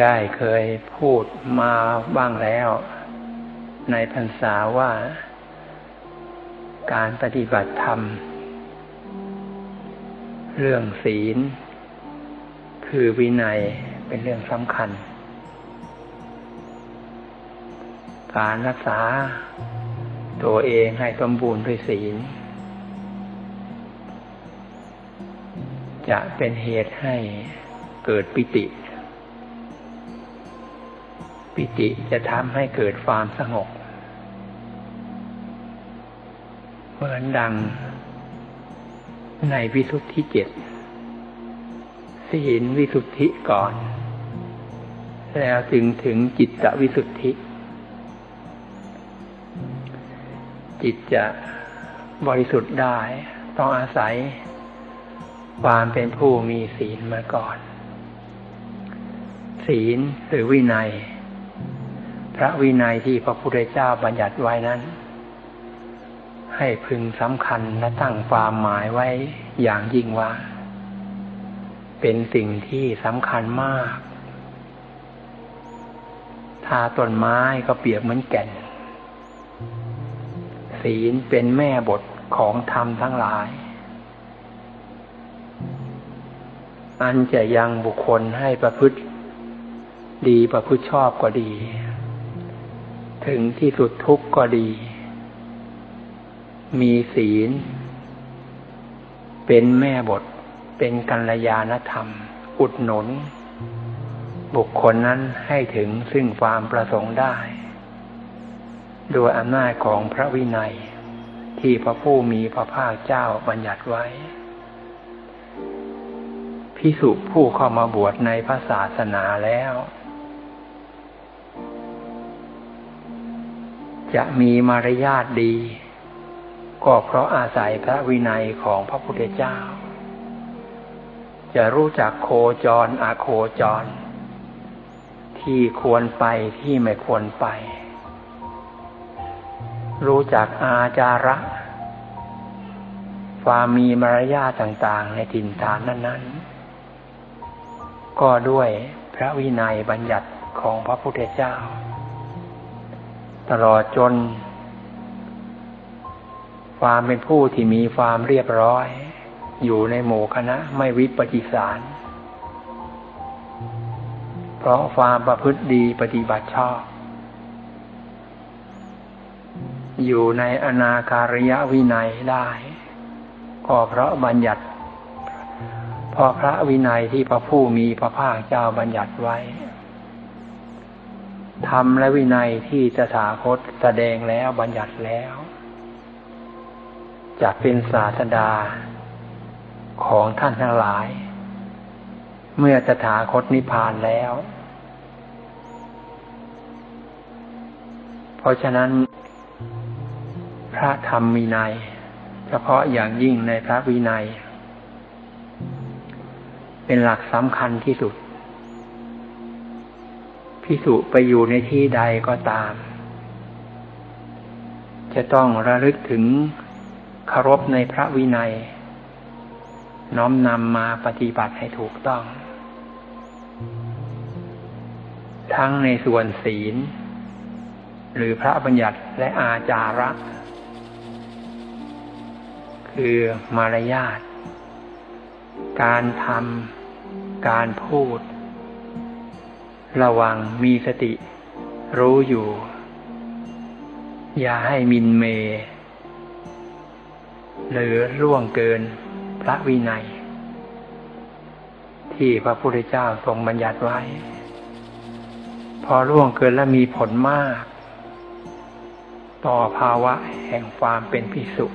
ได้เคยพูดมาบ้างแล้ว ในพรรษาว่า การปฏิบัติธรรม เรื่องศีล คือวินัยเป็นเรื่องสำคัญ การรักษาตัวเองให้สมบูรณ์ด้วยศีล จะเป็นเหตุให้เกิดปิติ ปิติจะทำให้เกิดความสงบ เหมือนดังในวิสุทธิเจ็ดศีลวิสุทธิก่อน แล้วถึงถึงจิตตวิสุทธิ จิตจะบริสุทธิ์ได้ ต้องอาศัยความเป็นผู้มีศีลมาก่อน ศีลหรือวินัย พระวินัยที่พระพุทธเจ้าบัญญัติไว้นั้น ให้พึงสำคัญและตั้งความหมายไว้อย่างยิ่งว่า เป็นสิ่งที่สำคัญมาก ถ้าต้นไม้ก็เปรียบเหมือนแก่น ศีลเป็นแม่บทของธรรมทั้งหลาย อันจะยังบุคคลให้ประพฤติดีประพฤติชอบก็ดี ถึงที่สุดทุกข์ก็ดี มีศีล เป็นแม่บท เป็นกัลยาณธรรม อุดหนุน บุคคลนั้นให้ถึงซึ่งความประสงค์ได้โดยอำนาจของพระวินัย ที่พระผู้มีพระภาคเจ้าบัญญัติไว้ พิสุผู้เข้ามาบวชในพระศาสนาแล้ว จะมีมารยาทดี ก็เพราะอาศัยพระวินัยของพระพุทธเจ้า จะรู้จักโคจรอาโคจร ที่ควรไปที่ไม่ควรไป รู้จักอาจาระ ความมีมารยาทต่างๆ ในถิ่นฐานนั้นๆ ก็ด้วยพระวินัยบัญญัติของพระพุทธเจ้า ตลอดจน ความเป็นผู้ที่มีความเรียบร้อย อยู่ในหมู่คณะไม่วิปฏิสาร เพราะความประพฤติดีปฏิบัติชอบ อยู่ในอนาคาริยวินัยได้ก็เพราะบัญญัติเพราะพระวินัยที่พระผู้มีพระภาคเจ้าบัญญัติไว้ ธรรมและวินัยที่จะถาคตแสดงแล้วบัญญัติแล้วจะเป็นศาสดาของท่านทั้งหลาย เมื่อจะถาคตนิพพานแล้ว เพราะฉะนั้น พระธรรมวินัย เฉพาะอย่างยิ่งในพระวินัย เป็นหลักสำคัญที่สุด พิสุไปอยู่ในที่ใดก็ตาม จะต้องระลึกถึงเคารพในพระวินัย น้อมนำมาปฏิบัติให้ถูกต้อง ทั้งในส่วนศีล หรือพระบัญญัติและอาจาระ คือมารยาท การทำการพูด ระวังมีสติ รู้อยู่ อย่าให้มินเม หรือล่วงเกินพระวินัย ที่พระพุทธเจ้าทรงบัญญัติไว้ พอล่วงเกินแล้วมีผลมาก ต่อภาวะแห่งความเป็นพิสุ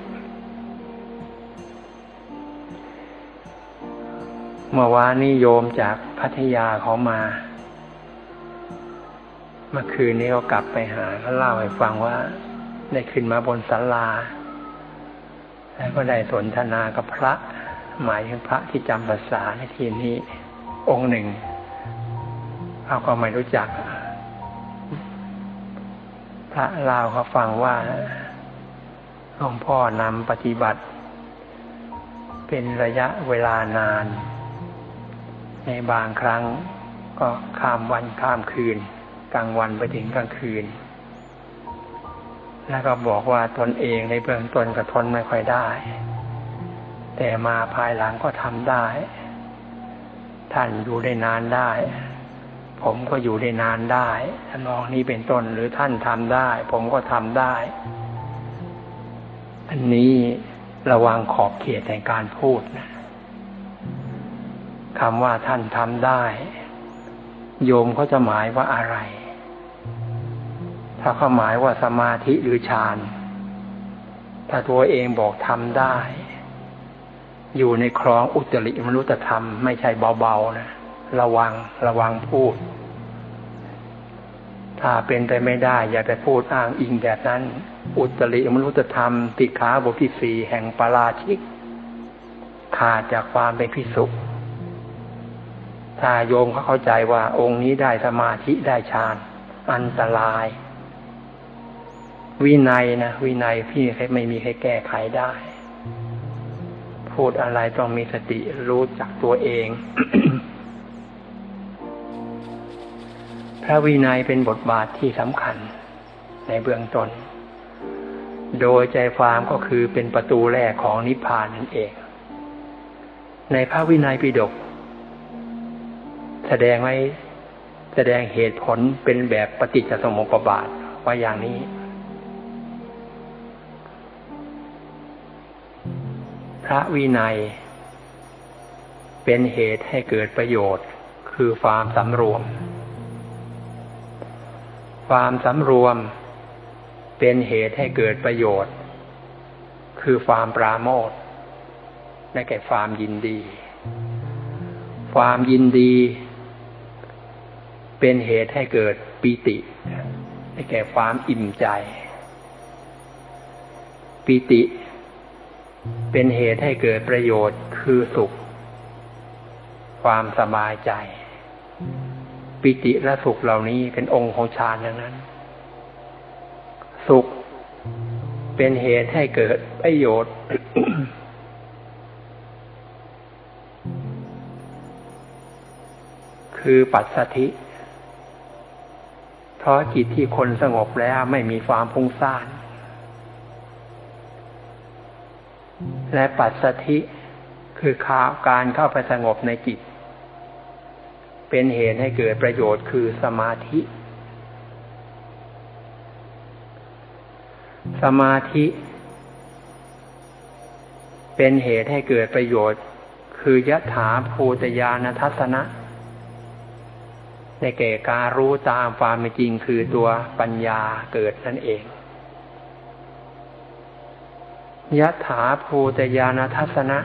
เมื่อวานนี้โยมจากพัทยาเขามา เมื่อคืนนี้เขากลับไปหาเขาเล่าให้ฟังว่า ได้ขึ้นมาบนศาลา แล้วก็ได้สนทนากับพระ หมายถึงพระที่จำภาษาในที่นี้ องค์หนึ่งเขาก็ไม่รู้จัก พระเล่าเขาฟังว่าหลวงพ่อนำปฏิบัติ เป็นระยะเวลานาน ในบางครั้งก็ข้ามวันข้ามคืน ลางวันไปถึงกลางคืน แล้วก็บอกว่าตนเองในเบื้องต้นก็ทนไม่ค่อยได้ แต่มาภายหลังก็ทำได้ ท่านอยู่ได้นานได้ ผมก็อยู่ได้นานได้ทำนลองนี้เป็นต้นหรือท่านทำได้ ผมก็ทำได้ อันนี้ระวังขอบเขตในการพูดนะคำว่าท่านทำได้ โยมเขาจะหมายว่าอะไร ถ้าเขาหมายว่าสมาธิหรือฌาน ถ้าตัวเองบอกทำได้ อยู่ในครองอุตริมนุตธรรมไม่ใช่เบาๆนะระวังระวังพูด ถ้าเป็นไปไม่ได้ อย่าไปพูดอ้างอิงแบบนั้น อุตริมนุตธรรมติขาบทที่สี่แห่งปาราชิก ขาดจากความเป็นพิสุขถ้าโยมเขาเข้าใจว่าองค์นี้ได้สมาธิได้ฌาน อันตราย วินัยนะวินัยพี่ไม่มีใครแก้ไขได้ พูดอะไรต้องมีสติรู้จักตัวเอง พระวินัยเป็นบทบาทที่สำคัญ ในเบื้องต้นโดยใจความก็คือเป็นประตูแรกของนิพพานนั่นเอง ในพระวินัยปิฎกแสดงไว้แสดงเหตุผลเป็นแบบปฏิจจสมุปบาทว่าอย่างนี้ พระวินัย เป็นเหตุให้เกิดประโยชน์ คือความสำรวม ความสำรวม เป็นเหตุให้เกิดประโยชน์ คือความปราโมทและแก่ความยินดี ความยินดี เป็นเหตุให้เกิดปีติให้แก่ความอิ่มใจปีติ เป็นเหตุให้เกิดประโยชน์คือสุข ความสบายใจ ปิติและสุขเหล่านี้เป็นองค์ของฌานอย่างนั้น สุขเป็นเหตุให้เกิดประโยชน์ คือปัสสธิ เพราะจิตที่คนสงบแล้วไม่มีความพุ่งซ่าน และปัสสธิคือขาการเข้าไปสงบในจิต เป็นเหตุให้เกิดประโยชน์คือสมาธิ สมาธิ เป็นเหตุให้เกิดประโยชน์ คือยะถาภูตยานทัศนะในแก่การรู้ตามความเป็นจริงคือตัวปัญญาเกิดนั่นเอง ยะถาภูตยานทัศนะ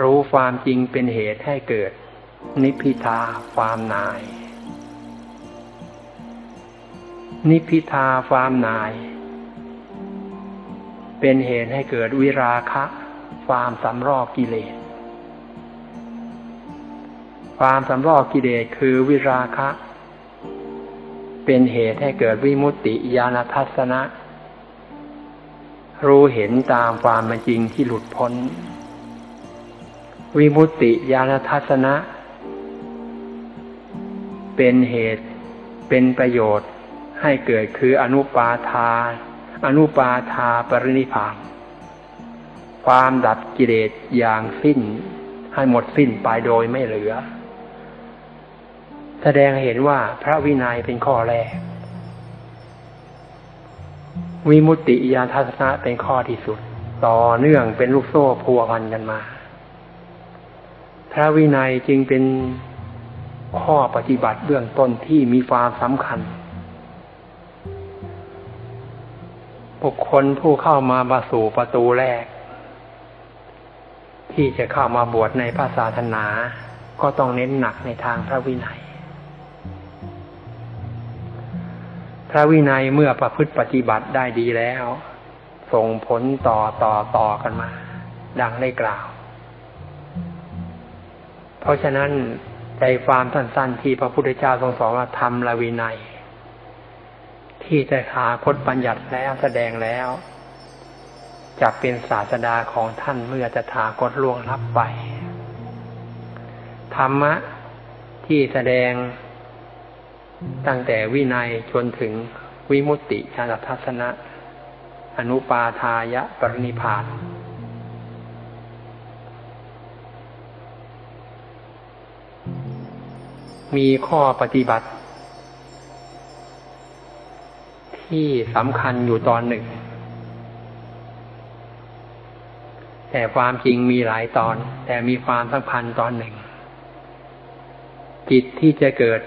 รู้ความจริงเป็นเหตุให้เกิด นิพิทาความนาย นิพิทาความนาย เป็นเหตุให้เกิดวิราคะ ความสำรอกกิเลส ความสำรอกกิเลสคือวิราคะ เป็นเหตุให้เกิดวิมุตติญาณทัศนะ รู้เห็นตามความเป็นจริงที่หลุดพ้น วิมุตติญาณทัศนะ เป็นเหตุเป็นประโยชน์ให้เกิดคืออนุปาทา อนุปาทาปรินิพานความดับกิเลสอย่างสิ้น ให้หมดสิ้นไปโดยไม่เหลือ แสดงเห็นว่าพระวินัยเป็นข้อแรก วิมุตติญาทัศนะเป็นข้อที่สุด ต่อเนื่องเป็นลูกโซ่พัวพันกันมา พระวินัยจึงเป็นข้อปฏิบัติเบื้องต้นที่มีความสำคัญ บุคคลผู้เข้ามาบาสู่ประตูแรก ที่จะเข้ามาบวชในพระศาสนา ก็ต้องเน้นหนักในทางพระวินัย พระวินัยเมื่อประพฤติปฏิบัติได้ดีแล้ว ส่งผลต่อต่อต่อกันมา ดังได้กล่าว เพราะฉะนั้นใจความสั้นๆที่พระพุทธเจ้าทรงสอนว่าทำละวินัย ที่จะหาพจน์บัญญัติแล้วแสดงแล้วจะเป็นศาสดาของท่านเมื่อจะถากดล่วงลับไป ธรรมะที่แสดง ตั้งแต่วินัยจนถึงวิมุตติญาณทัศนะ อนุปาทายะปรินิพานมีข้อปฏิบัติ ที่สำคัญอยู่ตอนหนึ่ง แต่ความจริงมีหลายตอน แต่มีความสำคัญตอนหนึ่ง จิตที่จะเกิด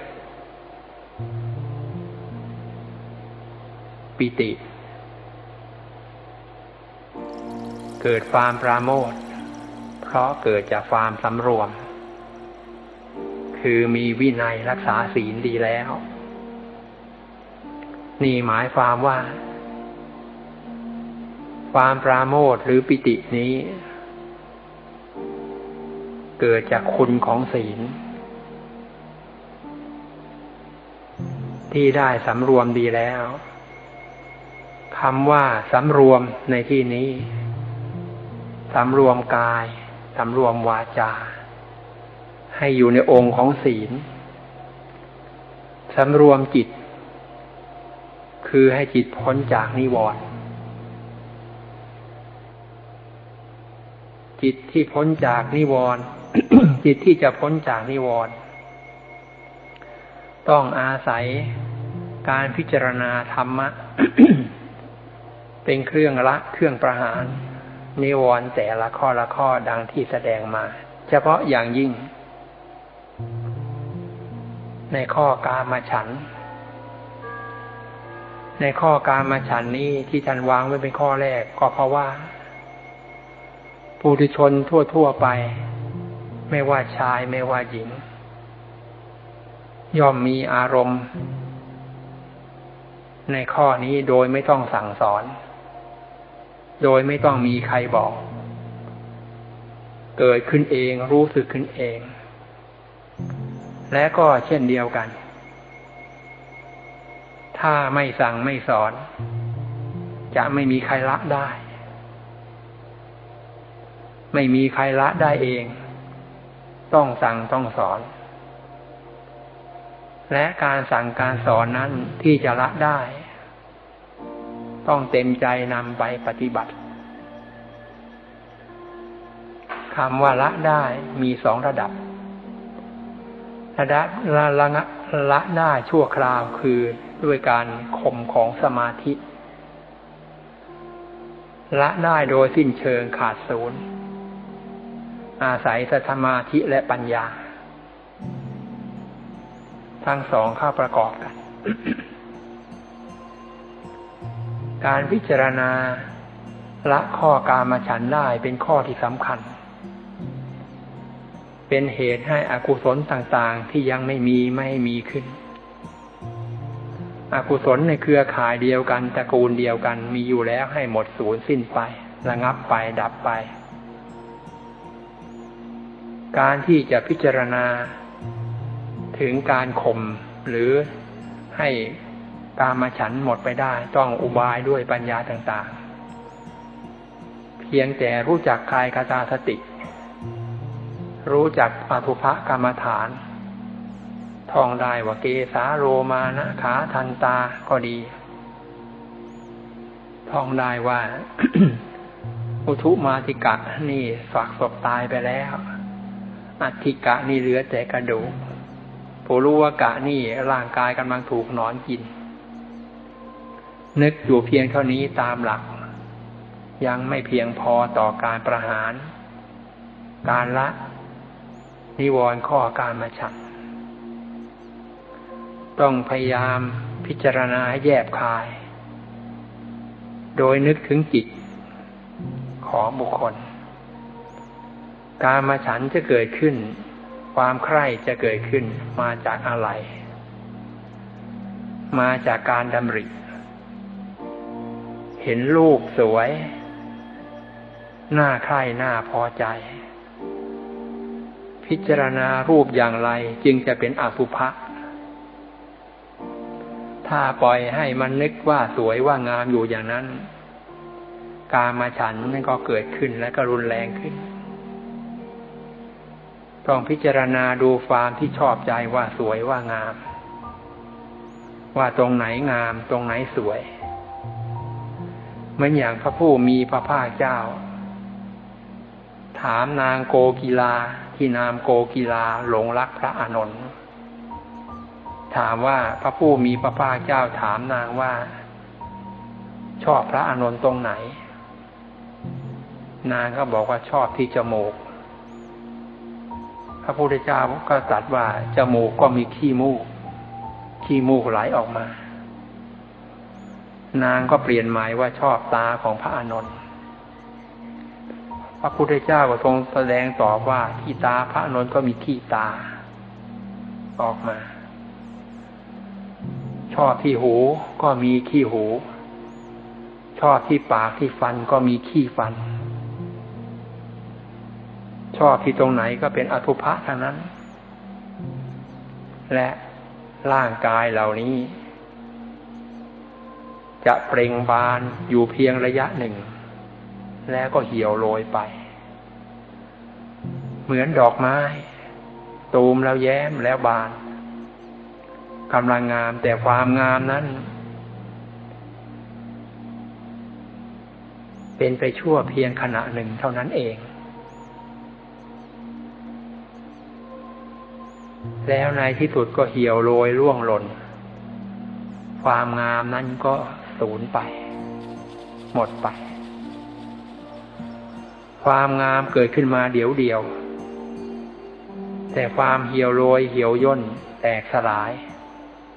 ปิติ เกิดความปราโมทเพราะเกิดจากความสำรวม คือมีวินัยรักษาศีลดีแล้ว นี่หมายความว่า ความปราโมทหรือปิตินี้ เกิดจากคุณของศีลที่ได้สำรวมดีแล้ว คำว่าสำรวมในที่นี้สำรวมกายสำรวมวาจา ให้อยู่ในองค์ของศีลสำรวมจิต คือให้จิตพ้นจากนิวรณ์จิตที่พ้นจากนิวรณ์จิตที่จะพ้นจากนิวรณ์ต้องอาศัยการพิจารณาธรรมะ เป็นเครื่องละเครื่องประหารนิวรณ์แต่ละข้อละข้อดังที่แสดงมา เฉพาะอย่างยิ่ง ในข้อกามาฉัน ในข้อกามาฉันนี้ที่ท่านวางไว้เป็นข้อแรกก็เพราะว่าปุถุชนทั่ว ๆ ไป ไม่ว่าชายไม่ว่าหญิง ย่อมมีอารมณ์ ในข้อนี้โดยไม่ต้องสั่งสอน โดยไม่ต้องมีใครบอก เกิดขึ้นเองรู้สึกขึ้นเอง และก็เช่นเดียวกัน ถ้าไม่สั่งไม่สอน จะไม่มีใครละได้ ไม่มีใครละได้เอง ต้องสั่งต้องสอน และการสั่งการสอนนั้นที่จะละได้ ต้องเต็มใจนำไปปฏิบัติคำว่าละได้มีสองระดับ ระดับละละละได้ชั่วคราวคือด้วยการข่มของสมาธิ ละได้โดยสิ้นเชิงขาดศูนย์ อาศัยสมาธิและปัญญา ทั้งสองเข้าประกอบกัน การพิจารณาละข้อกามฉันได้เป็นข้อที่สำคัญ เป็นเหตุให้อกุศลต่างๆที่ยังไม่มีไม่มีขึ้น อกุศลในเครือข่ายเดียวกันตระกูลเดียวกันมีอยู่แล้วให้หมดสูญสิ้นไประงับไปดับไป การที่จะพิจารณาถึงการข่มหรือให้ กามาฉันหมดไปได้ ต้องอุบายด้วยปัญญาต่างๆ เพียงแต่รู้จักกายคตาสติ รู้จักอภุภกรรมฐานท่องได้ว่าเกสาโรมานะขาทันตาก็ดีท่องได้ว่า อุทุมาติกะนี่ฝากศพตายไปแล้ว อัติกะนี่เหลือแต่กระดูกผู้รู้ว่ากะนี่ร่างกายกำลังถูกนอนกิน นึกอยู่เพียงเท่านี้ตามหลัก ยังไม่เพียงพอต่อการประหาร การละ นิวรณ์ข้อการมาฉันต้องพยายามพิจารณาให้แยบคาย โดยนึกถึงจิตของบุคคล การมาฉันจะเกิดขึ้น ความใคร่จะเกิดขึ้นมาจากอะไร มาจากการดำริ เห็นลูกสวย หน้าใคร่หน้าพอใจ พิจารณารูปอย่างไรจึงจะเป็นอสุภะถ้าปล่อยให้มันนึกว่าสวยว่างามอยู่อย่างนั้น การมาฉันนั่นก็เกิดขึ้นและก็รุนแรงขึ้นต้องพิจารณาดูความที่ชอบใจว่าสวยว่างาม ว่าตรงไหนงามตรงไหนสวย มือนอย่างพระผู้มีพระภาคเจ้า ถามนางโกกีลาที่นามโกกีลาหลงรักพระอานนท์ถามว่าพระผู้มีพระภาคเจ้าถามนางว่า ชอบพระอานนท์ตรงไหน นางก็บอกว่าชอบที่จมูก พระพุทธเจ้าก็ตรัสว่าจมูกก็มีขี้มูก ขี้มูกไหลออกมา นางก็เปลี่ยนหมายว่าชอบตาของพระอานนท์พระพุทธเจ้าก็ทรงแสดงตอบว่าที่ตาพระอานนท์ก็มีขี้ตา ออกมา ชอบที่หูก็มีขี้หู ชอบที่ปากที่ฟันก็มีขี้ฟัน ชอบที่ตรงไหนก็เป็นอสุภะทั้งนั้น และร่างกายเหล่านี้ จะเปล่งบานอยู่เพียงระยะหนึ่ง แล้วก็เหี่ยวโรยไป เหมือนดอกไม้ ตูมแล้วแย้มแล้วบานกำลังงามแต่ความงามนั้น เป็นไปชั่วเพียงขณะหนึ่งเท่านั้นเอง แล้วในที่สุดก็เหี่ยวโรยร่วงหล่นความงามนั้นก็ สูญไป หมดไป ความงามเกิดขึ้นมาเดี๋ยวเดียว แต่ความเหี่ยวโรยเหี่ยวย่นแตกสลาย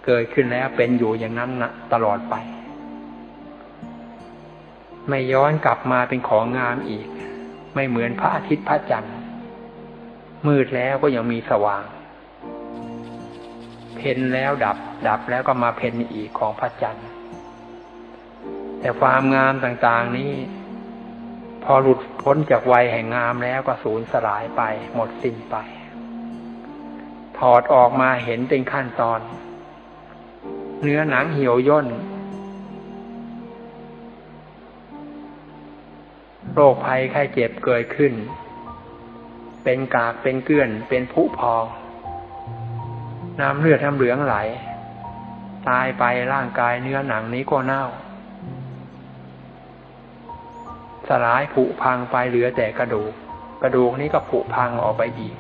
เกิดขึ้นแล้วเป็นอยู่อย่างนั้นนะตลอดไป ไม่ย้อนกลับมาเป็นของงามอีก ไม่เหมือนพระอาทิตย์พระจันทร์ มืดแล้วก็ยังมีสว่าง เพนแล้วดับดับแล้วก็มาเพนอีกของพระจันทร์ แต่ความงามต่างๆนี้ พอหลุดพ้นจากวัยแห่งงามแล้วก็สูญสลายไป หมดสิ้นไป ถอดออกมาเห็นเป็นขั้นตอน เนื้อหนังเหี่ยวย่นโรคภัยไข้เจ็บเกิดขึ้น เป็นกากเป็นเกลื่อน เป็นผุพองน้ำเลือดน้ำเหลืองไหล ตายไปร่างกายเนื้อหนังนี้ก็เน่า สลายผุพังไปเหลือแต่กระดูก กระดูกนี้ก็ผุพังออกไปอีก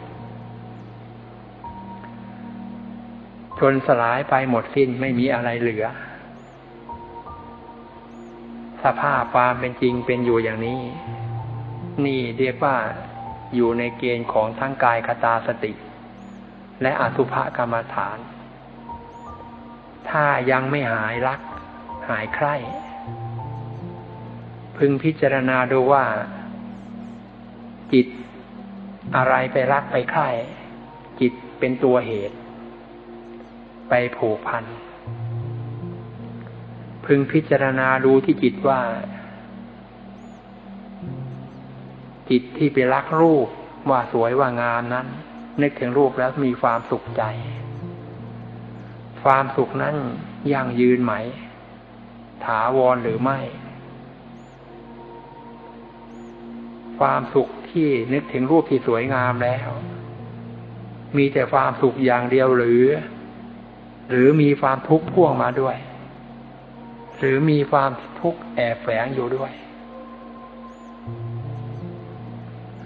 จนสลายไปหมดสิ้นไม่มีอะไรเหลือ สภาพความเป็นจริงเป็นอยู่อย่างนี้ นี่เรียกว่าอยู่ในเกณฑ์ของทั้งกายคตาสติ และอสุภกรรมฐาน ถ้ายังไม่หายรัก หายใคร่ พึงพิจารณาดูว่า จิตอะไรไปรักไปใคร่จิตเป็นตัวเหตุ ไปผูกพัน พึงพิจารณาดูที่จิตว่า จิตที่ไปรักรูปว่าสวยว่างามนั้น นึกถึงรูปแล้วมีความสุขใจ ความสุขนั้นยั่งยืนไหม ถาวรหรือไม่ ความสุขที่นึกถึงรูปที่สวยงามแล้ว มีแต่ความสุขอย่างเดียวหรือ หรือมีความทุกข์พ่วงมาด้วย หรือมีความทุกข์แอบแฝงอยู่ด้วย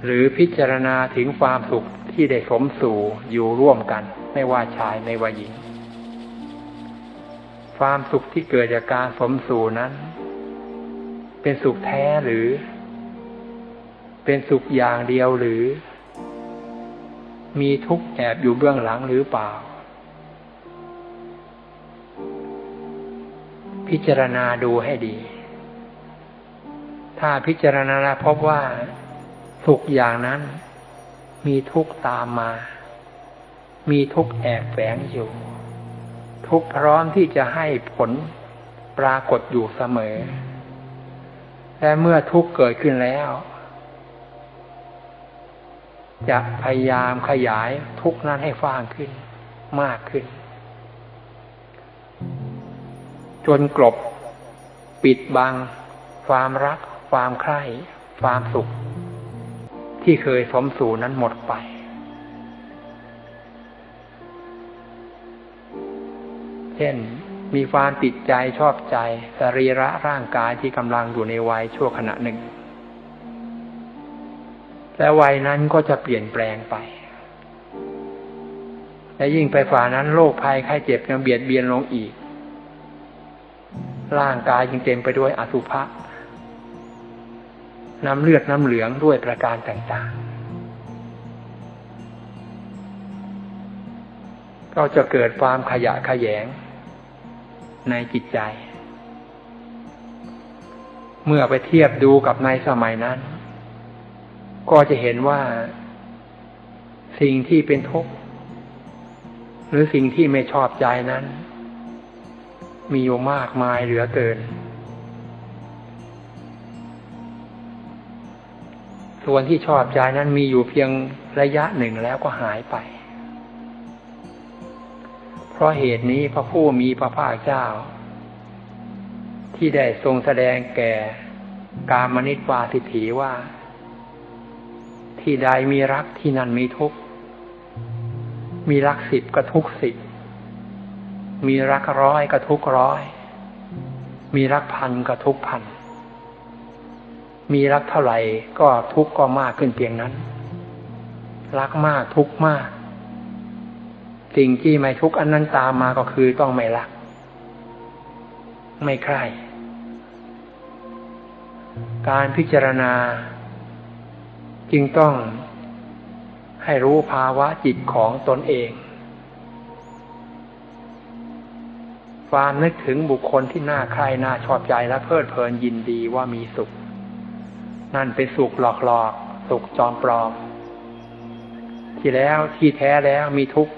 หรือพิจารณาถึงความสุขที่ได้สมสู่อยู่ร่วมกัน ไม่ว่าชายไม่ว่าหญิง ความสุขที่เกิดจากการสมสู่นั้น เป็นสุขแท้หรือ เป็นสุขอย่างเดียวหรือ มีทุกข์แอบอยู่เบื้องหลังหรือเปล่า พิจารณาดูให้ดี ถ้าพิจารณาแล้วพบว่า สุขอย่างนั้น มีทุกข์ตามมา มีทุกข์แอบแฝงอยู่ ทุกข์พร้อมที่จะให้ผลปรากฏอยู่เสมอ และเมื่อทุกข์เกิดขึ้นแล้ว จะพยายามขยายทุกนั้นให้ฟ้างขึ้นมากขึ้น จนกลบปิดบัง ความรัก ความใคร่ความสุข ที่เคยสมสู่นั้นหมดไป เช่นมีความติดใจชอบใจ สรีระร่างกายที่กำลังอยู่ในวัยชั่วขณะหนึ่ง และวัยนั้นก็จะเปลี่ยนแปลงไป และยิ่งไปฝ่านั้นโรคภัยไข้เจ็บยังเบียดเบียนลงอีก ร่างกายจึงเต็มไปด้วยอสุภะน้ำเลือดน้ำเหลืองด้วยประการต่างๆ ก็จะเกิดความขยะขยงในจิตใจ เมื่อไปเทียบดูกับในสมัยนั้น ก็จะเห็นว่าสิ่งที่เป็นทุกข์หรือสิ่งที่ไม่ชอบใจนั้น มีอยู่มากมายเหลือเกิน ส่วนที่ชอบใจนั้นมีอยู่เพียงระยะหนึ่งแล้วก็หายไป เพราะเหตุนี้พระผู้มีพระภาคเจ้า ที่ได้ทรงแสดงแก่กามนิตวาสิถีว่า ที่ใดมีรักที่นั่นมีทุกข์มีรักสิบก็ทุกสิบมีรักร้อยก็ทุกร้อย มีรักพันก็ทุกพัน มีรักเท่าไหร่ก็ทุกก็มากขึ้นเพียงนั้น รักมากทุกมาก สิ่งที่ไม่ทุกอันนั้นตามมาก็คือต้องไม่รัก ไม่ใคร่การพิจารณา จึงต้องให้รู้ภาวะจิตของตนเอง ความนึกถึงบุคคลที่น่าใคร่น่าชอบใจและเพลิดเพลินยินดีว่ามีสุข นั่นเป็นสุขหลอกหลอกสุขจอมปลอม ที่แล้วที่แท้แล้วมีทุกข์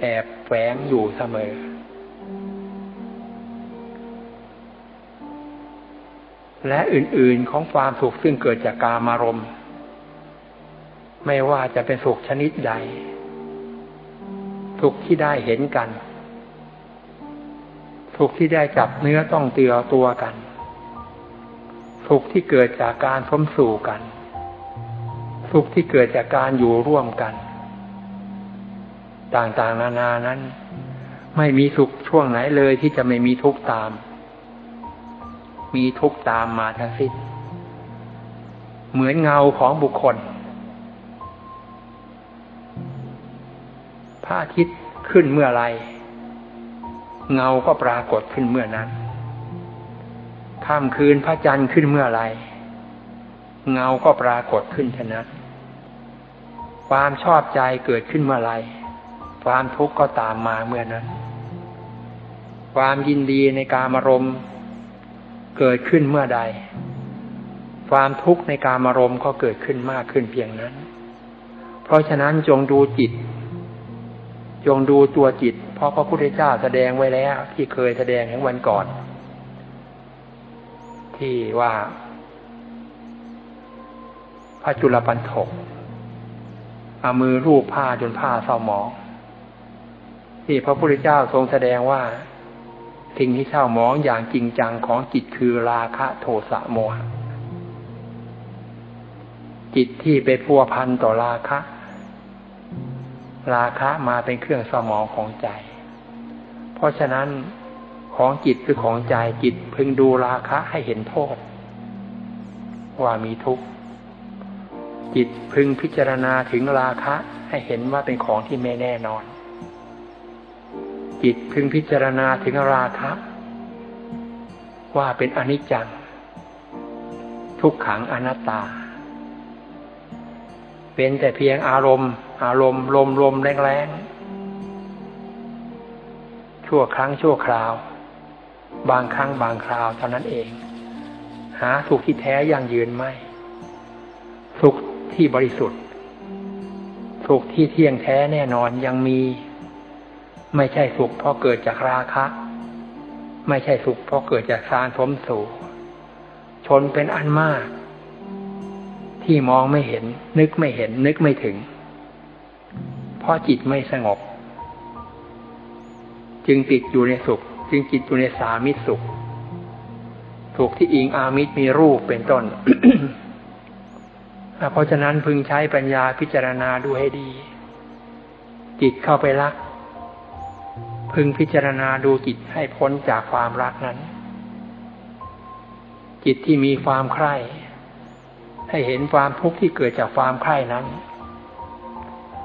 แอบแฝงอยู่เสมอ และอื่นๆของความสุขซึ่งเกิดจากกามารมณ์ ไม่ว่าจะเป็นสุขชนิดใด สุขที่ได้เห็นกัน สุขที่ได้จับเนื้อต้องเตือตัวกัน สุขที่เกิดจากการพมสู่กัน สุขที่เกิดจากการอยู่ร่วมกัน ต่างๆนานานั้น ไม่มีสุขช่วงไหนเลยที่จะไม่มีทุกข์ตาม มีทุกข์ตามมาทั้งสิ้นเหมือนเงาของบุคคล พระอาทิตย์ขึ้นเมื่อไร เงาก็ปรากฏขึ้นเมื่อนั้นค่ำคืนพระจันทร์ขึ้นเมื่อไร เงาก็ปรากฏขึ้นฉะนั้นความชอบใจเกิดขึ้นเมื่อไร ความทุกข์ก็ตามมาเมื่อนั้น ความยินดีในการอารมเกิดขึ้นเมื่อใด ความทุกข์ในการอารมก็เกิดขึ้นมากขึ้นเพียงนั้น เพราะฉะนั้นจงดูจิต จงดูตัวจิต เพราะพระพุทธเจ้าแสดงไว้แล้ว ที่เคยแสดงทั้งวันก่อน ที่ว่า พระจุลปันถกเอามือรูปผ้าจนผ้าเศร้าหมอง ที่พระพุทธเจ้าทรงแสดงว่าสิ่งที่เศร้าหมองอย่างจริงจังของจิตคือราคะโทสะโมหะจิตที่ไปพัวพันต่อราคะ ราคะมาเป็นเครื่องสมองของใจ เพราะฉะนั้นของจิตหรือของใจจิตพึงดูราคะให้เห็นโทษ ว่ามีทุกข์ จิตพึงพิจารณาถึงราคะให้เห็นว่าเป็นของที่ไม่แน่นอน จิตพึงพิจารณาถึงราคะ ว่าเป็นอนิจจัง ทุกขังอนัตตา เป็นแต่เพียงอารมณ์ อารมณ์ลมลมแรงแรงชั่วครั้งชั่วคราว บางครั้งบางคราวเท่านั้นเอง หาสุขที่แท้ยั่งยืนไม่ สุขที่บริสุทธิ์ สุขที่เที่ยงแท้แน่นอนยังมี ไม่ใช่สุขเพราะเกิดจากราคะ ไม่ใช่สุขเพราะเกิดจากสารพมสูชนเป็นอันมาก ที่มองไม่เห็น นึกไม่เห็น นึกไม่ถึง ราะจิตไม่สงบ จึงติดอยู่ในสุข จึงจิตอยู่ในสามิสุขสุขที่อิงอามิตรมีรูปเป็นต้น เพราะฉะนั้นพึงใช้ปัญญาพิจารณาดูให้ดี จิตเข้าไปรัก พึงพิจารณาดูจิตให้พ้นจากความรักนั้น จิตที่มีความใคร่ ให้เห็นความทุกข์ที่เกิดจากความใคร่นั้น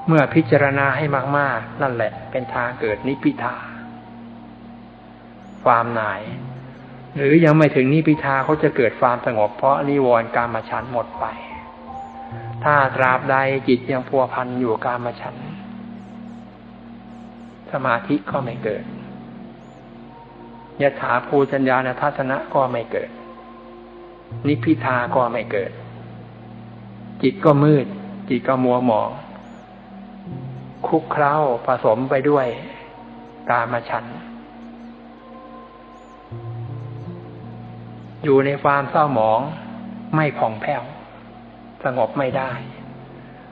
เมื่อพิจารณาให้มาก ๆ นั่นแหละ เป็นทางเกิดนิพิทา ความหน่าย หรือยังไม่ถึงนิพิทาเขาจะเกิดความสงบเพราะนิวรณ์การมาชันหมดไป ถ้าตราบใดจิตยังพัวพันอยู่การมาชัน สมาธิก็ไม่เกิดยถาภูชัญญาณทัศนะก็ไม่เกิด นิพิทาก็ไม่เกิด จิตก็มืด จิตก็มัวหมอง คุกเคล้าผสมไปด้วยกามฉัน อยู่ในความเศร้าหมองไม่ผ่องแผ้ว สงบไม่ได้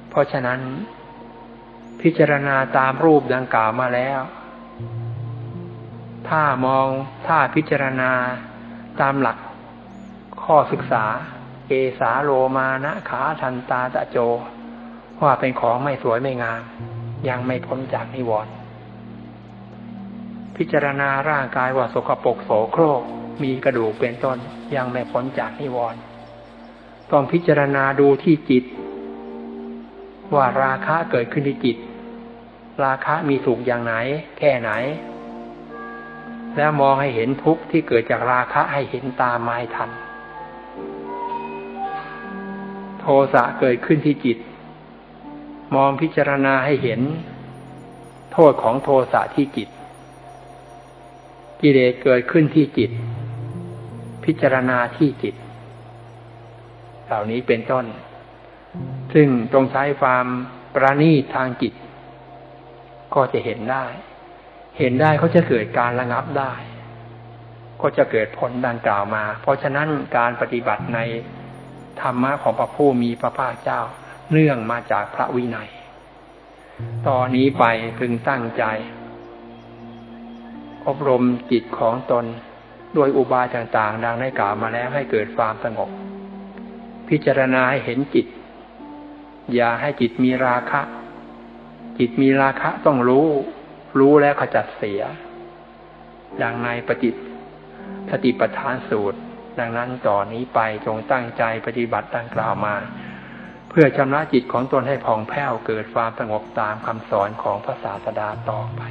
เพราะฉะนั้น พิจารณาตามรูปดังกล่าวมาแล้ว ถ้ามองถ้าพิจารณาตามหลัก ข้อศึกษาเกสาโลมานะขาทันตาตะโจ ว่าเป็นของไม่สวยไม่งาม ยังไม่พ้นจากนิวรณ์พิจารณาร่างกายว่าสกปรกโสโครก มีกระดูกเป็นต้น ยังไม่พ้นจากนิวรณ์ต้องพิจารณาดูที่จิต ว่าราคะเกิดขึ้นที่จิต ราคะมีสุขอย่างไหน แค่ไหน แล้วมองให้เห็นทุกข์ที่เกิดจากราคะให้เห็นตามไม้ทัน โทสะเกิดขึ้นที่จิต มองพิจารณาให้เห็น โทษของโทสะที่จิต กิเลสเกิดขึ้นที่จิต พิจารณาที่จิต เหล่านี้เป็นต้น ซึ่งต้องใช้ความประณีตทางจิต ก็จะเห็นได้ เห็นได้เขาจะเกิดการระงับได้ ก็จะเกิดผลดังกล่าวมา เพราะฉะนั้นการปฏิบัติในธรรมะของพระผู้มีพระภาคเจ้า เนื่องมาจากพระวินัย ตอนนี้ไปพึงตั้งใจ อบรมจิตของตนโดยอุบายต่างๆ ดังได้กล่าวมาแล้วให้เกิดความสงบ พิจารณาให้เห็นจิต อย่าให้จิตมีราคะ จิตมีราคะต้องรู้ รู้แล้วขจัดเสีย ดังในปฏิสติปัฏฐานสูตร ดังนั้นต่อนนี้ไปจงตั้งใจปฏิบัติดังกล่าวมา เพื่อชำระจิตของตนให้ผ่องแผ้วเกิดความสงบตามคำสอนของพระศาสดาต่อไป